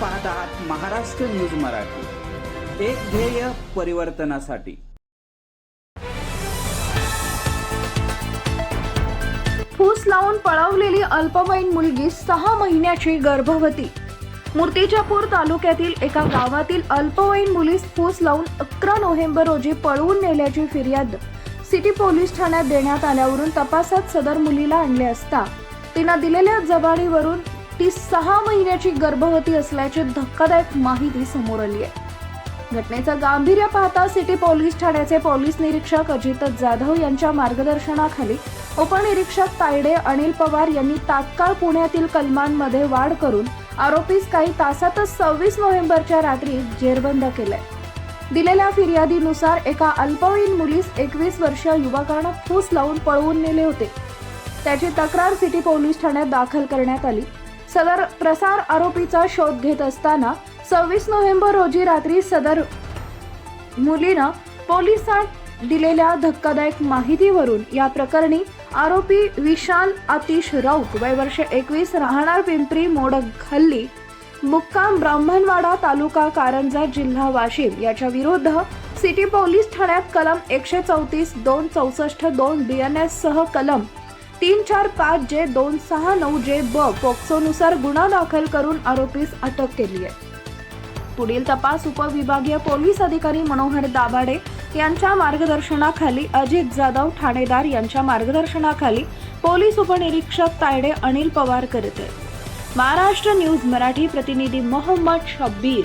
पाहत आहात महाराष्ट्र न्यूज मराठी. एक ध्येय परिवर्तनासाठी. फूस लावून पळवलेली अल्पवयीन मुलगी सहा महिन्याची गर्भवती. मूर्तिजापूर तालुक्यातील एका गावातील अल्पवयीन मुलीस फूस लावून अकरा नोव्हेंबर रोजी पळवून नेल्याची फिर्याद सिटी पोलीस ठाण्यात देण्यात आल्यावरून तपासात सदर मुलीला आणले असता. तिनं दिलेल्या जबाडीवरून ती सहा महिन्याची गर्भवती असल्याची धक्कादायक माहिती समोर आली आहे. घटनेचं गांभीर्य पाहता सिटी पोलीस ठाण्याचे पोलीस निरीक्षक अजित जाधव यांच्या मार्गदर्शनाखाली उपनिरीक्षक तायडे अनिल पवार यांनी तात्काळ पुण्यातील कलमांमध्ये वाढ करून आरोपीस काही तासातच सव्वीस नोव्हेंबरच्या रात्री जेरबंद केलंय. दिलेल्या फिर्यादीनुसार एका अल्पवयीन मुलीस एकवीस वर्षीय युवकानं फूस लावून पळवून नेले होते. त्याची तक्रार सिटी पोलीस ठाण्यात दाखल करण्यात आली. सदर प्रसार आरोपीचा शोध घेत असताना सव्वीस नोव्हेंबर रोजी रात्री सदर मुलीनं पोलिसात दिलेल्या धक्कादायक माहितीवरून या प्रकरणी आरोपी विशाल आतिश राऊत वय वर्ष एकवीस राहणार पिंपरी मोडक हल्ली मुक्काम ब्राह्मणवाडा तालुका कारंजा जिल्हा वाशिम याच्या विरुद्ध सिटी पोलीस ठाण्यात कलम एकशे चौतीस दोन चौसष्ट दोन बी एन एस सह कलम तीन चार पाच जे दोन सहा नऊ जे ब पोक्सोनुसार गुन्हा दाखल करून आरोपीस अटक केली आहे. पुढील तपास उपविभागीय पोलीस अधिकारी मनोहर दाभाडे यांच्या मार्गदर्शनाखाली अजित जाधव ठाणेदार यांच्या मार्गदर्शनाखाली पोलीस उपनिरीक्षक तायडे अनिल पवार करत आहेत. महाराष्ट्र न्यूज मराठी प्रतिनिधी मोहम्मद शब्बीर.